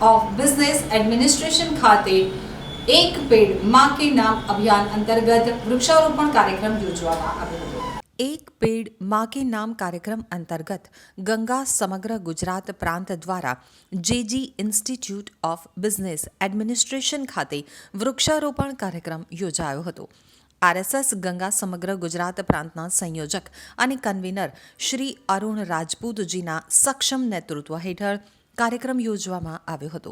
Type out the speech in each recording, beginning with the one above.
Of business administration ખાતે એક પેડમાં કે નામ અભિયાન અંતર્ગત વૃક્ષારોપણ કાર્યક્રમ યોજવામાં આવ્યો એક પેડ મા કે નામ કાર્યક્રમ અંતર્ગત ગંગા સમગ્ર ગુજરાત પ્રાંત દ્વારા JG institute of business administration ખાતે વૃક્ષારોપણ કાર્યક્રમ યોજાયો હતો. આરએસએસ ગંગા સમગ્ર ગુજરાત પ્રાંતના સંયોજક અને કન્વીનર શ્રી અરુણ રાજપૂતજીના સક્ષમ નેતૃત્વ હેઠળ કાર્યક્રમ યોજવામાં આવ્યો હતો.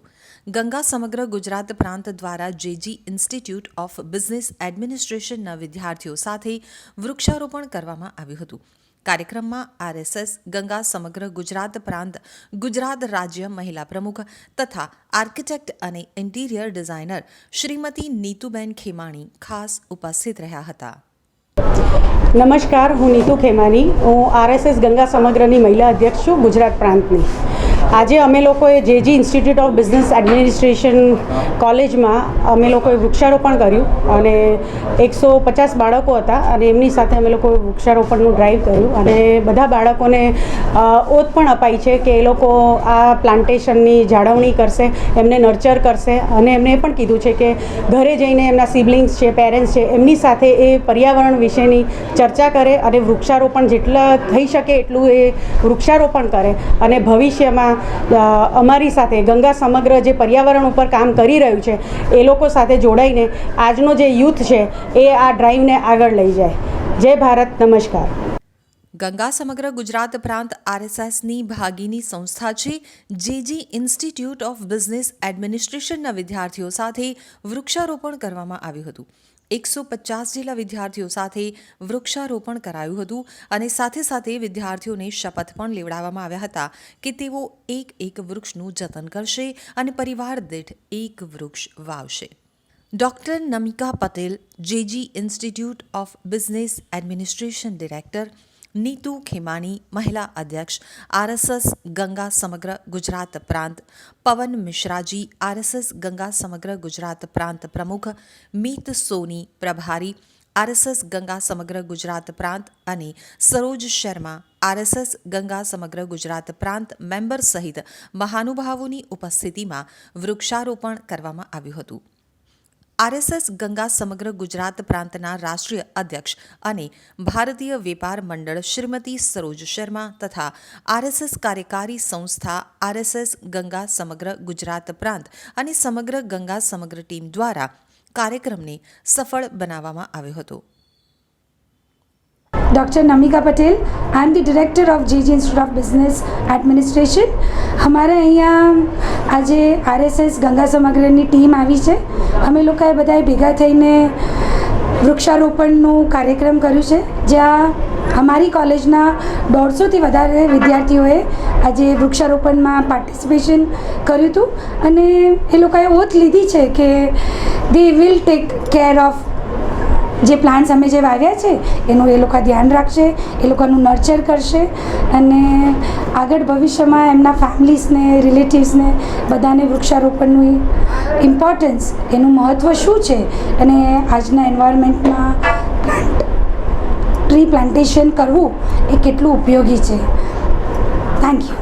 ગંગા સમગ્ર ગુજરાત પ્રાંત દ્વારા જેજી ઇન્સ્ટિટ્યૂટ ઓફ બિઝનેસ એડમિનિસ્ટ્રેશનના વિદ્યાર્થીઓ સાથે વૃક્ષારોપણ કરવામાં આવ્યું હતું. કાર્યક્રમમાં આરએસએસ, ગંગા સમગ્ર ગુજરાત પ્રાંત, ગુજરાત રાજ્ય મહિલા પ્રમુખ તથા આર્કિટેક્ટ અને ઇન્ટિરિયર ડિઝાઇનર શ્રીમતી નીતુબેન ખેમાણી ખાસ ઉપસ્થિત રહ્યા હતા. નમસ્કાર, હું નીતુ ખેમાની હું આરએસએસ ગંગા સમગ્રની મહિલા અધ્યક્ષ છું, ગુજરાત પ્રાંતની. આજે અમે લોકોએ JG institute of business administration કોલેજમાં અમે લોકોએ વૃક્ષારોપણ કર્યું અને એકસો પચાસ બાળકો હતા અને એમની સાથે અમે લોકોએ વૃક્ષારોપણનું ડ્રાઈવ કર્યું અને બધા બાળકોને ઓત પણ અપાઈ છે કે એ લોકો આ પ્લાન્ટેશનની જાળવણી કરશે, એમને નર્ચર કરશે અને એમને એ પણ કીધું છે કે ઘરે જઈને એમના સિબલિંગ્સ છે પેરેન્ટ્સ છે, એમની સાથે એ પર્યાવરણ વિશેની ચર્ચા કરે અને વૃક્ષારોપણ જેટલા થઈ શકે એટલું એ વૃક્ષારોપણ કરે અને ભવિષ્યમાં અમારી સાથે ગંગા સમગ્ર જે પર્યાવરણ ઉપર કામ કરી રહ્યું છે, એ લોકો સાથે જોડાઈને આજનો જે યુથ છે, એ આ ડ્રાઈવને આગળ લઈ જાય. જય ભારત, નમસ્કાર. ગંગા સમગ્ર ગુજરાત પ્રાંત આરએસએસની ભાગીની સંસ્થા છે. જેજી ઇન્સ્ટિટ્યૂટ ઓફ બિઝનેસ એડમિનિસ્ટ્રેશનના વિદ્યાર્થીઓ સાથે વૃક્ષારોપણ કરવામાં આવ્યું હતું. એકસો પચાસ જેટલા વિદ્યાર્થીઓ સાથે વૃક્ષારોપણ કરાયું હતું અને સાથે સાથે વિદ્યાર્થીઓને શપથ પણ લેવડાવવામાં આવ્યા હતા કે તેઓ એક એક વૃક્ષનું જતન કરશે અને પરિવાર દીઠ એક વૃક્ષ વાવશે. Doctor Namika Patel, JG institute of business administration director Nitu Khemani મહિલા અધ્યક્ષ આરએસએસ ગંગા સમગ્ર ગુજરાત પ્રાંત, પવન મિશ્રાજી આરએસએસ ગંગા સમગ્ર ગુજરાત પ્રાંત પ્રમુખ, મીત સોની પ્રભારી, આરએસએસ ગંગા સમગ્ર ગુજરાત પ્રાંત અને સરોજ શર્મા, આરએસએસ ગંગા સમગ્ર ગુજરાત પ્રાંત મેમ્બર સહિત મહાનુભાવોની ઉપસ્થિતિમાં વૃક્ષારોપણ કરવામાં આવ્યું હતું. આરએસએસ ગંગા સમગ્ર ગુજરાત પ્રાંતના રાષ્ટ્રીય અધ્યક્ષ અને ભારતીય વેપાર મંડળ શ્રીમતી સરોજ શર્મા તથા આરએસએસ કાર્યકારી સંસ્થા આરએસએસ ગંગા સમગ્ર ગુજરાત પ્રાંત અને સમગ્ર ગંગા સમગ્ર ટીમ દ્વારા કાર્યક્રમને સફળ બનાવવામાં આવ્યો હતો doctor Namika Patel I am the director of GG institute of business administration અમારા અહીંયા આજે આરએસએસ ગંગા સમગ્રની ટીમ આવી છે અમે લોકોએ બધાએ ભેગા થઈને વૃક્ષારોપણનું કાર્યક્રમ કર્યું છે. જ્યાં અમારી કોલેજના દોઢસોથી વધારે વિદ્યાર્થીઓએ આજે વૃક્ષારોપણમાં પાર્ટિસિપેશન કર્યું હતું. અને એ લોકોએ ઓથ લીધી છે કે they will take care of જે પ્લાન્ટ્સ અમે જે વાવ્યા છે, એનું એ લોકો ધ્યાન રાખશે, એ લોકોનું નર્ચર કરશે અને આગળ ભવિષ્યમાં એમના ફેમિલીઝને રિલેટિવ્સને બધાને વૃક્ષારોપણનું ઇમ્પોર્ટન્સ એનું મહત્ત્વ શું છે અને આજના એન્વાયરમેન્ટમાં પ્લાન્ટ ટ્રી પ્લાન્ટેશન કરવું એ કેટલું ઉપયોગી છે. Thank you